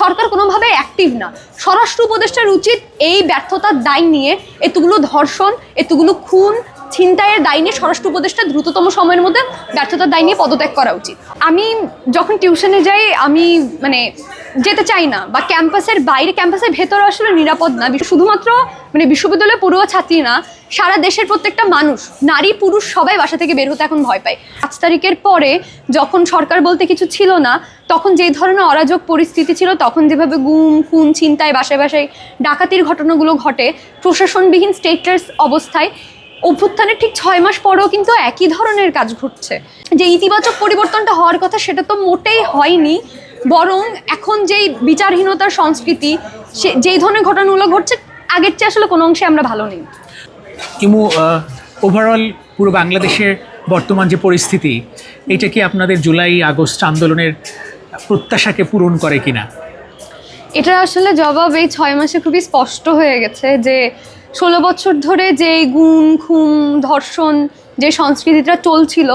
সরকার কোনোভাবে অ্যাক্টিভ না। স্বরাষ্ট্র উপদেষ্টার উচিত এই ব্যর্থতার দায় নিয়ে এতগুলো ধর্ষণ, এতগুলো খুন ছিনতাইয়ের দায় নিয়ে স্বরাষ্ট্র উপদেষ্টা দ্রুততম সময়ের মধ্যে ব্যর্থতার দায় নিয়ে পদত্যাগ করা উচিত। আমি যখন টিউশনে যাই, আমি মানে যেতে চাই না বা ক্যাম্পাসের বাইরে, ক্যাম্পাসের ভেতরে আসলে নিরাপদ না। শুধুমাত্র মানে বিশ্ববিদ্যালয়ে পড়ুয়া ছাত্রী না, সারা দেশের প্রত্যেকটা মানুষ, নারী, পুরুষ সবাই বাসা থেকে বের হতে এখন ভয় পায়। পাঁচ তারিখের পরে যখন সরকার বলতে কিছু ছিল না, তখন যে ধরনের অরাজক পরিস্থিতি ছিল, তখন যেভাবে গুম, খুন, ছিনতাই, বাসায় বাসায় ডাকাতির ঘটনাগুলো ঘটে, প্রশাসনবিহীন স্টেটাস অবস্থায় অভ্যুত্থানের ঠিক ছয় মাস পরেও কিন্তু একই ধরনের কাজ ঘটছে। যে ইতিবাচক পরিবর্তনটা হওয়ার কথা সেটা তো মোটেই হয়নি বরং এখন যেই বিচারহীনতার সংস্কৃতি সে যেই ধরনের ঘটনাগুলো ঘটছে আগের চেয়ে আসলে কোনো অংশে আমরা ভালো নেই। ইমু ওভারঅল পুরো বাংলাদেশের বর্তমান যে পরিস্থিতি এটা কি আপনাদের জুলাই আগস্ট আন্দোলনের প্রত্যাশাকে পূরণ করে কিনা? এটা আসলে জবাব এই ছয় মাসে খুবই স্পষ্ট হয়ে গেছে যে ষোলো বছর ধরে যে গুম খুম ধর্ষণ যে সংস্কৃতিটা চলছিল,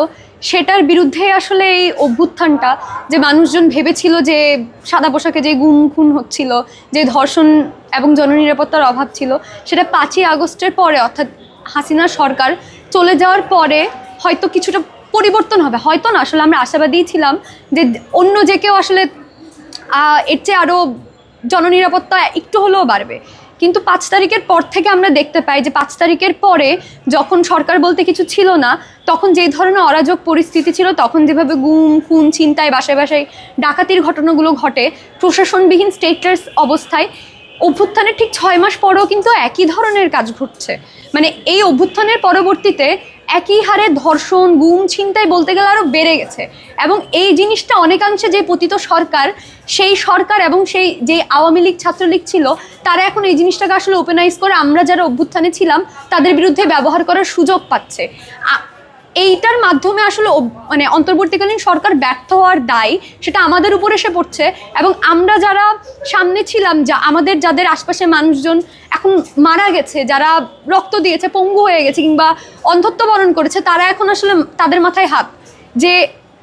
সেটার বিরুদ্ধে আসলে এই অভ্যুত্থানটা, যে মানুষজন ভেবেছিল যে সাদা পোশাকে যে গুম খুন হচ্ছিল, যে ধর্ষণ এবং জননিরাপত্তার অভাব ছিল, সেটা পাঁচই আগস্টের পরে, অর্থাৎ হাসিনা সরকার চলে যাওয়ার পরে হয়তো কিছুটা পরিবর্তন হবে। হয়তো না, আসলে আমরা আশাবাদী ছিলাম যে অন্য যে কেউ আসলে এর চেয়ে আরও জননিরাপত্তা একটু হলেও বাড়বে। কিন্তু পাঁচ তারিখের পর থেকে আমরা দেখতে পাই যে পাঁচ তারিখের পরে যখন সরকার বলতে কিছু ছিল না, তখন যেই ধরনের অরাজক পরিস্থিতি ছিল, তখন যেভাবে গুম, খুন, ছিনতাই, বাসায় বাসায় ডাকাতির ঘটনাগুলো ঘটে, প্রশাসনবিহীন স্টেটাস অবস্থায় অভ্যুত্থানের ঠিক ছয় মাস পরেও কিন্তু একই ধরনের কাজ ঘটছে। মানে এই অভ্যুত্থানের পরবর্তীতে একই হারে ধর্ষণ, গুম, ছিনতাই বলতে গেলে আরও বেড়ে গেছে। এবং এই জিনিসটা অনেকাংশে যে পতিত সরকার, সেই সরকার এবং সেই যে আওয়ামী লীগ ছাত্রলীগ ছিল, তারা এখন এই জিনিসটাকে আসলে ওপেনাইজ করে আমরা যারা অভ্যুত্থানে ছিলাম, তাদের বিরুদ্ধে ব্যবহার করার সুযোগ পাচ্ছে। এইটার মাধ্যমে আসলে মানে অন্তর্বর্তীকালীন সরকার ব্যর্থ হওয়ার দায় সেটা আমাদের উপর এসে পড়ছে। এবং আমরা যারা সামনে ছিলাম, যা আমাদের যাদের আশপাশে মানুষজন এখন মারা গেছে, যারা রক্ত দিয়েছে, পঙ্গু হয়ে গেছে কিংবা অন্ধত্ব বরণ করেছে, তারা এখন আসলে তাদের মাথায় হাত। যে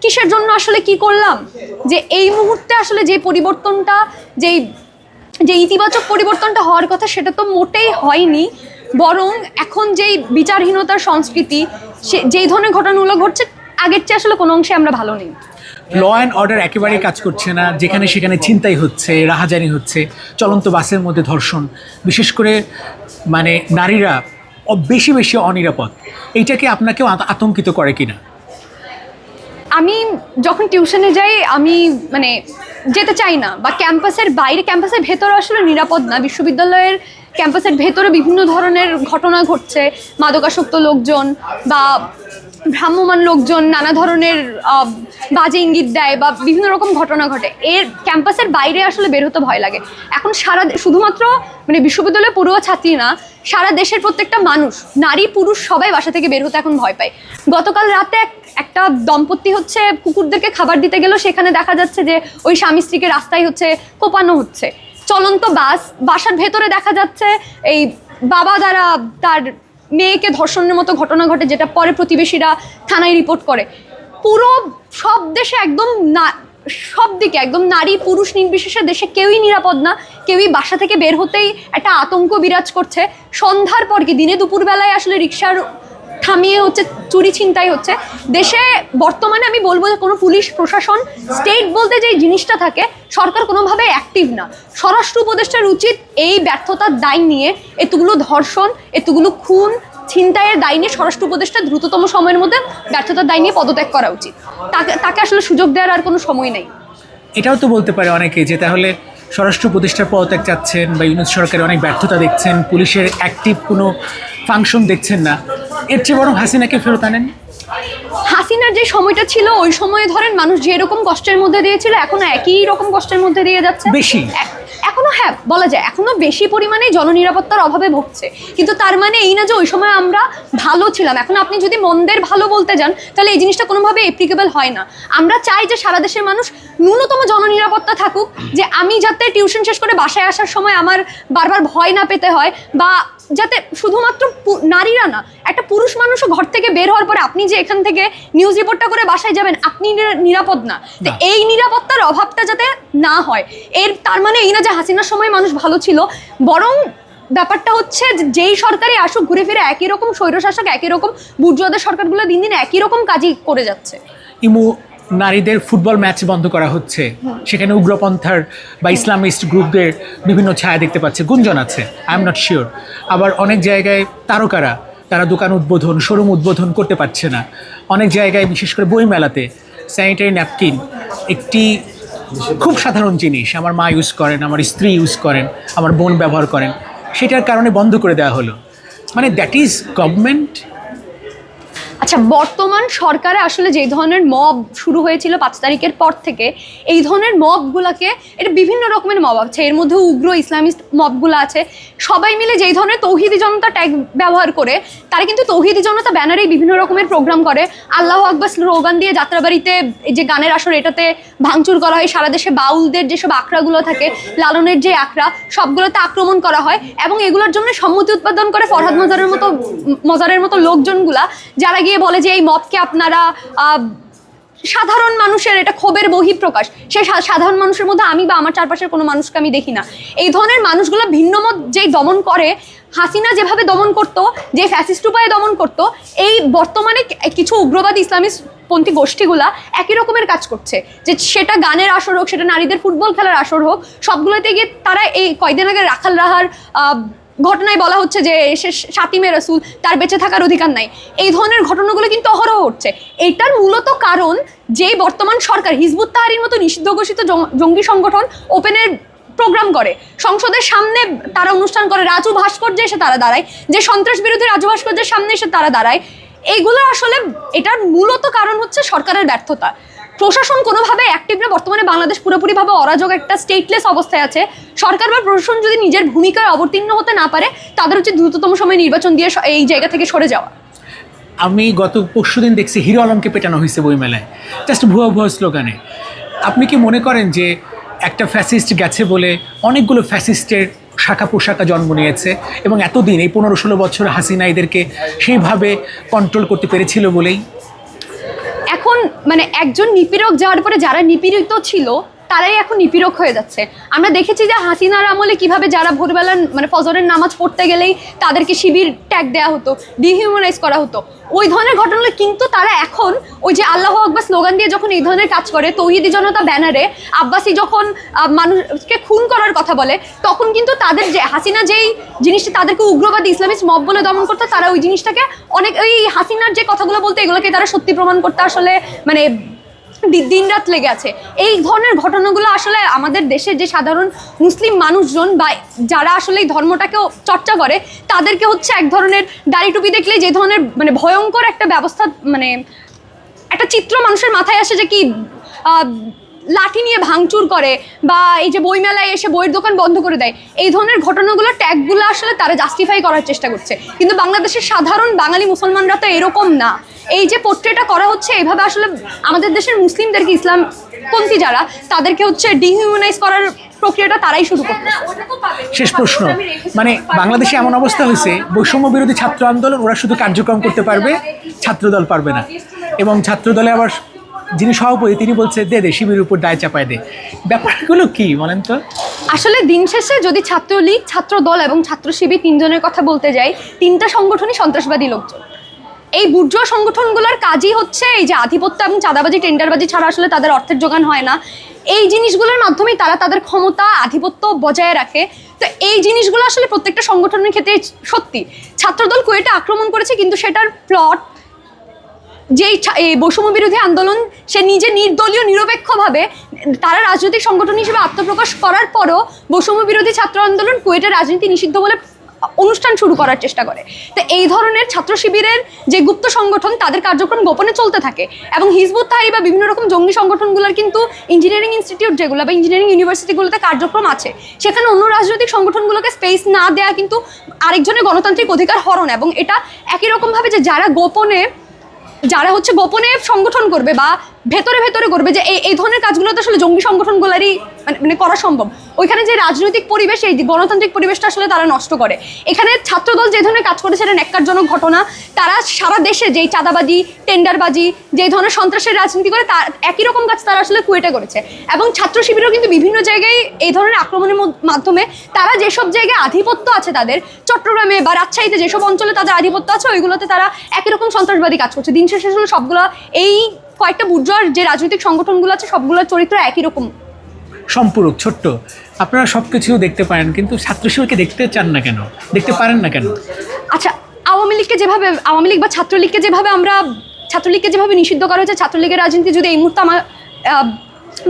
কিসের জন্য আসলে কি করলাম? যে এই মুহূর্তে আসলে যে পরিবর্তনটা, যেই, যে ইতিবাচক পরিবর্তনটা হওয়ার কথা, সেটা তো মোটেই হয়নি। বরং এখন যেই বিচারহীনতার সংস্কৃতি সে যেই ধরনের ঘটনাগুলো ঘটছে আগের চেয়ে আসলে কোনো অংশে আমরা ভালো নেই। ল অ্যান্ড অর্ডার একেবারেই কাজ করছে না যেখানে সেখানে ছিনতাই হচ্ছে রাহাজানি হচ্ছে চলন্ত বাসের মধ্যে ধর্ষণ বিশেষ করে মানে নারীরা বেশি বেশি অনিরাপদ। এইটাকে আপনাকেও আতঙ্কিত করে কিনা? আমি যখন টিউশনে যাই আমি মানে যেতে চাই না বা ক্যাম্পাসের বাইরে ক্যাম্পাসের ভেতরে আসলে নিরাপদ না। বিশ্ববিদ্যালয়ের ক্যাম্পাসের ভেতরে বিভিন্ন ধরনের ঘটনা ঘটছে, মাদকাসক্ত লোকজন বা ভ্রাম্যমান লোকজন নানা ধরনের বাজে ইঙ্গিত দেয় বা বিভিন্ন রকম ঘটনা ঘটে। এর ক্যাম্পাসের বাইরে আসলে বের হতে ভয় লাগে। এখন সারা শুধুমাত্র মানে বিশ্ববিদ্যালয়ে পড়ুয়া ছাত্রী না, সারা দেশের প্রত্যেকটা মানুষ, নারী, পুরুষ সবাই বাসা থেকে বের হতে এখন ভয় পায়। গতকাল রাতে এক- একটা দম্পতি হচ্ছে কুকুরদেরকে খাবার দিতে গেল, সেখানে দেখা যাচ্ছে যে ওই স্বামী স্ত্রীকে রাস্তায় হচ্ছে কোপানো হচ্ছে। চলন্ত বাস, বাসার ভেতরে দেখা যাচ্ছে এই বাবা দ্বারা তার মেয়েকে ধর্ষণের মতো ঘটনা ঘটে, যেটা পরে প্রতিবেশীরা থানায় রিপোর্ট করে। পুরো সব দেশে একদম না, সব দিকে একদম নারী, পুরুষ, নির্বিশেষে দেশে কেউই নিরাপদ না। কেউই বাসা থেকে বের হতেই একটা আতঙ্ক বিরাজ করছে। সন্ধ্যার পর কি, দিনে দুপুরবেলায় আসলে রিক্সার থামিয়ে হচ্ছে, চুরি ছিনতাই হচ্ছে। দেশে বর্তমানে আমি বলব যে কোনো পুলিশ, প্রশাসন স্টেট বলতে যে জিনিসটা থাকে, সরকার কোনোভাবে অ্যাক্টিভ না। স্বরাষ্ট্র উপদেষ্টার উচিত এই ব্যর্থতার দায় নিয়ে এতগুলো ধর্ষণ, এতগুলো খুন, ছিনতাইয়ের দায় নিয়ে স্বরাষ্ট্র উপদেষ্টা দ্রুততম সময়ের মধ্যে ব্যর্থতার দায় নিয়ে পদত্যাগ করা উচিত। তাকে তাকে আসলে সুযোগ দেওয়ার আর কোনো সময় নেই। এটাও তো বলতে পারে অনেকে যে তাহলে স্বরাষ্ট্র প্রতিষ্ঠার পদত্যাগ চাচ্ছেন বা ইউনিট সরকারের অনেক ব্যর্থতা দেখছেন, পুলিশের অ্যাক্টিভ কোনো ফাংশন দেখছেন না। এর চেয়ে বরং হাসিনাকে ফেরত আনেন হাসিনার যে সময়টা ছিল ওই সময়ে ধরেন মানুষ যেরকম কষ্টের মধ্যে দিয়েছিল এখন একই রকম কষ্টের মধ্যে দিয়ে যাচ্ছে বেশি। এখনও এখনও হ্যাঁ বলা যায় এখনও বেশি পরিমাণে জননিরাপত্তার অভাবে ভুগছে। কিন্তু তার মানে এই না যে ওই সময় আমরা ভালো ছিলাম। এখন আপনি যদি মন্দের ভালো বলতে যান তাহলে এই জিনিসটা কোনোভাবে এপ্লিকেবল হয় না। আমরা চাই যে সারা দেশের মানুষ ন্যূনতম জননিরাপত্তা থাকুক যে আমি যাতে টিউশন শেষ করে বাসায় আসার সময় আমার বারবার ভয় না পেতে হয় বা যাতে শুধুমাত্র নারীরা না একটা পুরুষ মানুষও ঘর থেকে বের হওয়ার পরে আপনি যে এখান থেকে নিউজ রিপোর্টটা করে বাসায় যাবেন আপনি নিরাপদ না। তো এই নিরাপত্তার অভাবটা যাতে না হয় এর তার মানে এই না যে হাসিনার সময় মানুষ ভালো ছিল। বরং ব্যাপারটা হচ্ছে যেই সরকারই আসুক ঘুরে ফিরে একই রকম স্বৈরশাসক একই রকম বুর্জুয়াদের সরকারগুলো দিন দিন একই রকম কাজই করে যাচ্ছে। ইমু নারীদের ফুটবল ম্যাচ বন্ধ করা হচ্ছে। সেখানে উগ্রপন্থার বা ইসলামিস্ট গ্রুপদের বিভিন্ন ছায়া দেখতে পাচ্ছে। গুঞ্জন আছে আই এম নট শিওর আবার অনেক জায়গায় তারকারা তারা দোকান উদ্বোধন শোরুম উদ্বোধন করতে পারছে না। অনেক জায়গায় বিশেষ করে বই মেলাতে স্যানিটারি ন্যাপকিন একটি খুব সাধারণ জিনিস। আমার মা ইউজ করেন, আমার স্ত্রী ইউজ করেন, আমার বোন ব্যবহার করেন। সেটার কারণে বন্ধ করে দেওয়া হলো। মানে দ্যাট ইজ গভর্নমেন্ট আচ্ছা বর্তমান সরকারে আসলে যেই ধরনের মব শুরু হয়েছিল পাঁচ তারিখের পর থেকে, এই ধরনের মবগুলোকে এটা বিভিন্ন রকমের মব আছে, এর মধ্যে উগ্র ইসলামিস্ট মবগুলো আছে, সবাই মিলে যেই ধরনের তৌহিদি জনতা ট্যাগ ব্যবহার করে, তারা কিন্তু তৌহিদি জনতা ব্যানারেই বিভিন্ন রকমের প্রোগ্রাম করে। আল্লাহ আকবর স্লোগান দিয়ে যাত্রাবাড়িতে এই যে গানের আসর এটাতে ভাঙচুর করা হয়, সারা দেশে বাউলদের যেসব আখড়াগুলো থাকে, লালনের যে আখড়া, সবগুলোতে আক্রমণ করা হয়, এবং এগুলোর জন্য সম্মতি উৎপাদন করে ফরহাদ মজারের মতো মজারের মতো লোকজনগুলা, যারা গিয়ে বলে যে এই মতকে আপনারা সাধারণ মানুষের এটা ক্ষোভের বহিঃপ্রকাশ। সা- সাধারণ মানুষের মধ্যে আমি বা আমার চারপাশের কোনো মানুষকে আমি দেখি না। এই ধরনের মানুষগুলো ভিন্ন মত যেই দমন করে, হাসিনা যেভাবে দমন করতো, যে ফ্যাসিস্ট উপায়ে দমন করতো, এই বর্তমানে কিছু উগ্রবাদী ইসলামিস্ট পন্থী গোষ্ঠীগুলা একই রকমের কাজ করছে। যে সেটা গানের আসর হোক, সেটা নারীদের ফুটবল খেলার আসর হোক, সবগুলোতে গিয়ে তারা এই কয়দিন আগে রাখাল রাহার ঘটনায় বলা হচ্ছে যে সে সাতিমে রসুল তার বেঁচে থাকার অধিকার নাই। এই ধরনের ঘটনাগুলো কিন্তু অহরহ হচ্ছে। এটার মূলত কারণ যে বর্তমান সরকার, হিজবুত তাহারির মতো নিষিদ্ধ ঘোষিত জঙ্গি সংগঠন ওপেনের প্রোগ্রাম করে। সংসদের সামনে তারা অনুষ্ঠান করে, রাজু ভাস্কর্যে এসে তারা দাঁড়ায়। যে সন্ত্রাস বিরোধী রাজু ভাস্কর্যের সামনে এসে তারা দাঁড়ায়। এইগুলো আসলে এটার মূলত কারণ হচ্ছে সরকারের ব্যর্থতা। প্রশাসন কোনোভাবে অ্যাক্টিভ না, বর্তমানে বাংলাদেশ পুরোপুরিভাবে অরাজক একটা স্টেটলেস অবস্থায় আছে। সরকার বা প্রশাসন যদি নিজের ভূমিকায় অবতীর্ণ হতে না পারে, তাদের হচ্ছে দ্রুততম সময় নির্বাচন দিয়ে এই জায়গা থেকে সরে যাওয়া। আমি গত পরশু দিন দেখছি হিরো আলমকে পেটানো হয়েছে বইমেলায়। জাস্ট ভুয়া ভুয়া স্লোগানে। আপনি কি মনে করেন যে একটা ফ্যাসিস্ট গেছে বলে অনেকগুলো ফ্যাসিস্টের শাখা পোশাকা জন্ম নিয়েছে এবং এতদিন এই পনেরো ষোলো বছর হাসিনা এদেরকে সেইভাবে কন্ট্রোল করতে পেরেছিল বলেই? এখন মানে একজন নিপীড়ক যাওয়ার পরে যারা নিপীড়িত ছিল তারাই এখন নিপীড়ক হয়ে যাচ্ছে। আমরা দেখেছি যে হাসিনার আমলে কীভাবে যারা ভোরবেলা মানে ফজরের নামাজ পড়তে গেলেই তাদেরকে শিবির ট্যাগ দেওয়া হতো ডিহিউম্যানাইজ করা হতো। ওই ধরনের ঘটনাগুলো কিন্তু তারা এখন ওই যে আল্লাহ আকবার স্লোগান দিয়ে যখন এই ধরনের কাজ করে, তৌহিদি জনতা ব্যানারে আব্বাসি যখন মানুষকে খুন করার কথা বলে, তখন কিন্তু তাদের যে, হাসিনা যেই জিনিসটা তাদেরকে উগ্রবাদী ইসলামিক মব বলে দমন করতো, তারা ওই জিনিসটাকে অনেক ওই হাসিনার যে কথাগুলো বলতে, এগুলোকে তারা সত্যি প্রমাণ করতে আসলে মানে দিন রাত লেগে আছে। এই ধরনের ঘটনাগুলো আসলে আমাদের দেশের যে সাধারণ মুসলিম মানুষজন বা যারা আসলে এই ধর্মটাকেও চর্চা করে, তাদেরকে হচ্ছে এক ধরনের দাড়ি টুপি দেখলে যে ধরনের মানে ভয়ঙ্কর একটা ব্যবস্থা মানে একটা চিত্র মানুষের মাথায় আসে যে কি লাঠি নিয়ে ভাঙচুর করে বা এই যে বইমেলায় এসে বইয়ের দোকান বন্ধ করে দেয় এই ধরনের ঘটনাগুলো ট্যাগগুলো আসলে তারা জাস্টিফাই করার চেষ্টা করছে। কিন্তু বাংলাদেশের সাধারণ বাঙালি মুসলমানরা তো এরকম না। এই যে পোট্রেটা করা হচ্ছে এভাবে আসলে আমাদের দেশের মুসলিমদেরকে ইসলাম ইসলামপন্থী যারা তাদেরকে হচ্ছে ডিহিউম্যানাইজ করার প্রক্রিয়াটা তারাই শুরু করছে। শেষ প্রশ্ন। মানে বাংলাদেশে এমন অবস্থা হয়েছে বৈষম্য বিরোধী ছাত্র আন্দোলন ওরা শুধু কার্যক্রম করতে পারবে ছাত্রদল পারবে না। এবং ছাত্রদলে আবার যিনি সভাপতি, তিনি বলছে, দে দে শিবির উপর দায় চাপায় দে। ব্যাপারগুলো কি, বলেন তো? আসলে দিন শেষে যদি ছাত্রলীগ ছাত্র দল এবং ছাত্র শিবির তিনজনের কথা বলতে যাই, তিনটা সংগঠনই সন্ত্রাসবাদী লোকজন। এই বুর্জুয়া সংগঠনগুলোর কাজই হচ্ছে এই যে আধিপত্য এবং চাঁদাবাজি, টেন্ডারবাজি ছাড়া আসলে তাদের অর্থের যোগান হয় না। এই জিনিসগুলোর মাধ্যমেই তারা তাদের ক্ষমতা, আধিপত্য বজায় রাখে। তো এই জিনিসগুলো আসলে প্রত্যেকটা সংগঠনের ক্ষেত্রে সত্যি। ছাত্রদল কুয়েটে আক্রমণ করেছে, কিন্তু সেটার প্লট ছা- এই বৈষম্য বিরোধী আন্দোলন সে নিজে নির্দলীয়, নিরপেক্ষভাবে তারা রাজনৈতিক সংগঠন হিসেবে আত্মপ্রকাশ করার পরও বৈষম্য বিরোধী ছাত্র আন্দোলন কুয়েটের রাজনীতি নিষিদ্ধ বলে অনুষ্ঠান শুরু করার চেষ্টা করে। তো এই ধরনের ছাত্র শিবিরের যে গুপ্ত সংগঠন, তাদের কার্যক্রম গোপনে চলতে থাকে এবং হিজবুত তাহারি বা বিভিন্ন রকম জঙ্গি সংগঠনগুলোর কিন্তু ইঞ্জিনিয়ারিং ইনস্টিটিউট যেগুলো বা ইঞ্জিনিয়ারিং ইউনিভার্সিটিগুলোতে কার্যক্রম আছে, সেখানে অন্য রাজনৈতিক সংগঠনগুলোকে স্পেস না দেয়া কিন্তু আরেকজনের গণতান্ত্রিক অধিকার হরণ এবং এটা একই রকমভাবে যে যারা গোপনে যারা হচ্ছে গোপনে সংগঠন করবে বা ভেতরে ভেতরে করবে যে এই ধরনের কাজগুলো তো আসলে জঙ্গি সংগঠনগুলোরই মানে মানে করা সম্ভব। ওইখানে যে রাজনৈতিক পরিবেশ, এই গণতান্ত্রিক পরিবেশটা আসলে তারা নষ্ট করে। এখানে ছাত্রদল যে ধরনের কাজ করেছে, এটা ন্যাক্কারজনক ঘটনা। তারা সারা দেশে যেই চাঁদাবাজি, টেন্ডারবাজি যে ধরনের সন্ত্রাসের রাজনীতি করে তার একই রকম কাজ তারা আসলে কুয়েটে করেছে। এবং ছাত্র শিবিরও কিন্তু বিভিন্ন জায়গায় এই ধরনের আক্রমণের মাধ্যমে তারা যেসব জায়গায় আধিপত্য আছে তাদের, চট্টগ্রামে বা রাজশাহীতে যেসব অঞ্চলে তাদের আধিপত্য আছে, ওইগুলোতে তারা একই রকম সন্ত্রাসবাদী কাজ করছে। দিন শেষে সবগুলো এই কয়েকটা বুর্জোয়ার যে রাজনৈতিক সংগঠনগুলো আছে সবগুলোর চরিত্র একই রকম। সম্পূরক ছোট্ট। আপনারা সব কিছু দেখতে পারেন কিন্তু ছাত্র শিবিরকে দেখতে চান না কেন? দেখতে পারেন না কেন? আচ্ছা আওয়ামী লীগকে যেভাবে আওয়ামী লীগ বা ছাত্রলীগকে যেভাবে আমরা ছাত্রলীগকে যেভাবে নিষিদ্ধ করা হয়েছে ছাত্রলীগের রাজনীতি যদি এই মুহূর্তে আমার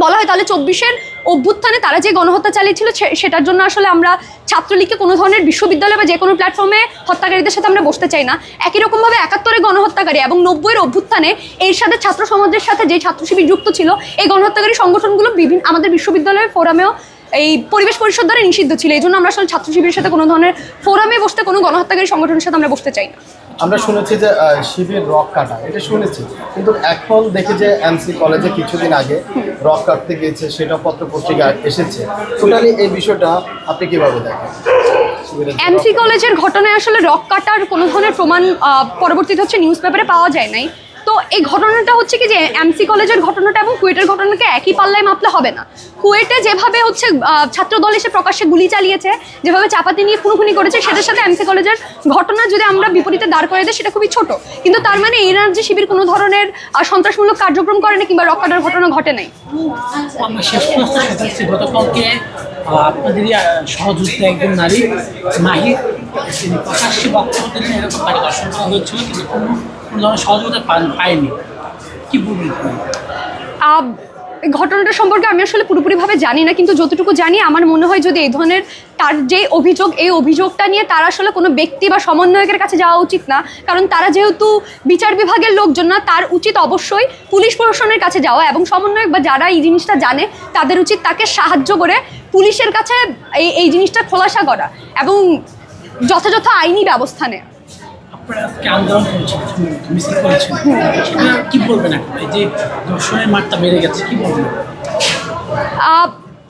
বলা হয় তাহলে চব্বিশের অভ্যুত্থানে তারা যে গণহত্যা চালিয়েছিল সেটার জন্য আসলে আমরা ছাত্রলীগকে কোনো ধরনের বিশ্ববিদ্যালয় বা যে কোনো প্ল্যাটফর্মে হত্যাকারীদের সাথে আমরা বসতে চাই না। একই রকমভাবে একাত্তরে গণহত্যাকারী এবং নব্বইয়ের অভ্যুত্থানে এর সাথে ছাত্র সমাজের সাথে যে ছাত্র শিবির যুক্ত ছিল, এই গণহত্যাকারী সংগঠনগুলো বিভিন্ন আমাদের বিশ্ববিদ্যালয়ের ফোরামেও এই পরিবেশ পরিষদ দ্বারা নিষিদ্ধ ছিল। এই জন্য আমরা আসলে ছাত্র শিবিরের সাথে কোনো ধরনের ফোরামে বসতে কোনো গণহত্যাকারী সংগঠনের সাথে আমরা বসতে চাই না। আমরা শুনেছি যে শিবির রক কাটা এটা শুনেছি। কিন্তু এখন দেখি যে এমসি কলেজে কিছুদিন আগে রক কাটতে গিয়েছে সেটা পত্র পত্রিকা এসেছে। টোটালি এই বিষয়টা আপনি কীভাবে দেখেন? এমসি কলেজের ঘটনায় আসলে রক কাটার কোনো ধরনের প্রমাণ পরবর্তীতে হচ্ছে নিউজ পেপারে পাওয়া যায় নাই। তো এই ঘটনাটা হচ্ছে কি যে এমসি কলেজের ঘটনাটা এবং কুয়েটের ঘটনাকে একই পাল্লায় মাপলে হবে না। কুয়েটে যেভাবে হচ্ছে আহ, ছাত্র দল এসে প্রকাশ্যে গুলি চালিয়েছে যেভাবে চাপাতি নিয়ে খুনোখুনি করেছে সেটার সাথে এমসি কলেজের ঘটনা যদি আমরা বিপরীতে দাঁড় করে দিই সেটা খুবই ছোট। কিন্তু তার মানে এই রাজ্যে শিবির কোনো ধরনের সন্ত্রাসমূলক কার্যক্রম করে না কিংবা রক কাটার ঘটনা ঘটে নাই। একজন নারী মাহি তিনি প্রকাশ্যে বক্তব্য দিলেন এরকম করা হয়েছিল কিন্তু সহযোগিতা পায়নি। কি ঘটনাটা সম্পর্কে আমি আসলে পুরোপুরিভাবে জানি না, কিন্তু যতটুকু জানি আমার মনে হয় যদি এই ধরনের তার যে অভিযোগ, এই অভিযোগটা নিয়ে তার আসলে কোনো ব্যক্তি বা সমন্বয়কের কাছে যাওয়া উচিত না, কারণ তারা যেহেতু বিচার বিভাগের লোকজন না, তার উচিত অবশ্যই পুলিশ প্রশাসনের কাছে যাওয়া এবং সমন্বয়ক বা যারা এই জিনিসটা জানে, তাদের উচিত তাকে সাহায্য করে পুলিশের কাছে এই এই জিনিসটা খোলাসা করা এবং যথাযথ আইনি ব্যবস্থা নেওয়া আপনারা আজকে আন্দোলন করেছেন মিছিল করেছেন কি বলবেন এখন? এই যে দর্শনের মাত্রা বেড়ে গেছে, কি বলবেন?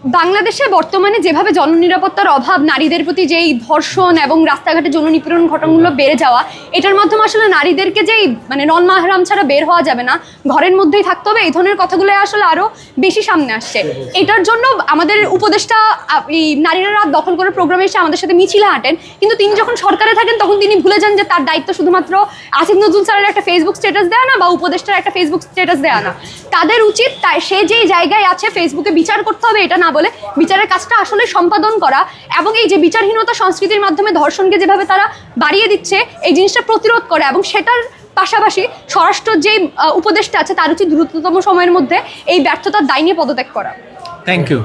বাংলাদেশে বর্তমানে যেভাবে জননিরাপত্তার অভাব, নারীদের প্রতি যেই ধর্ষণ এবং রাস্তাঘাটে যৌন নিপীড়ন ঘটনাগুলো বেড়ে যাওয়া, এটার মাধ্যমে আসলে নারীদেরকে যেই মানে নন মাহরাম ছাড়া বের হওয়া যাবে না, ঘরের মধ্যেই থাকতে হবে, এই ধরনের কথাগুলো আসলে আরও বেশি সামনে আসছে। এটার জন্য আমাদের উপদেষ্টা, এই নারীরা রাত দখল করে প্রোগ্রামে এসে আমাদের সাথে মিছিলে হাঁটেন, কিন্তু তিনি যখন সরকারে থাকেন, তখন তিনি ভুলে যান যে তার দায়িত্ব শুধুমাত্র আসিফ নজরুল স্যারের একটা ফেসবুক স্ট্যাটাস দেওয়া না, বা উপদেষ্টার একটা ফেসবুক স্ট্যাটাস দেওয়া না। তাদের উচিত তাই সে যেই জায়গায় আছে ফেসবুকে বিচার করতে হবে, এটা না বলে বিচারের কাজটা আসলে সম্পাদন করা এবং এই যে বিচারহীনতা সংস্কৃতির মাধ্যমে ধর্ষণকে যেভাবে তারা বাড়িয়ে দিচ্ছে, এই জিনিসটা প্রতিরোধ করা এবং সেটার পাশাপাশি স্বরাষ্ট্র যে উপদেশটা আছে, তার উচিত দ্রুততম সময়ের মধ্যে এই ব্যর্থতার দায় নিয়ে পদত্যাগ করা। Thank you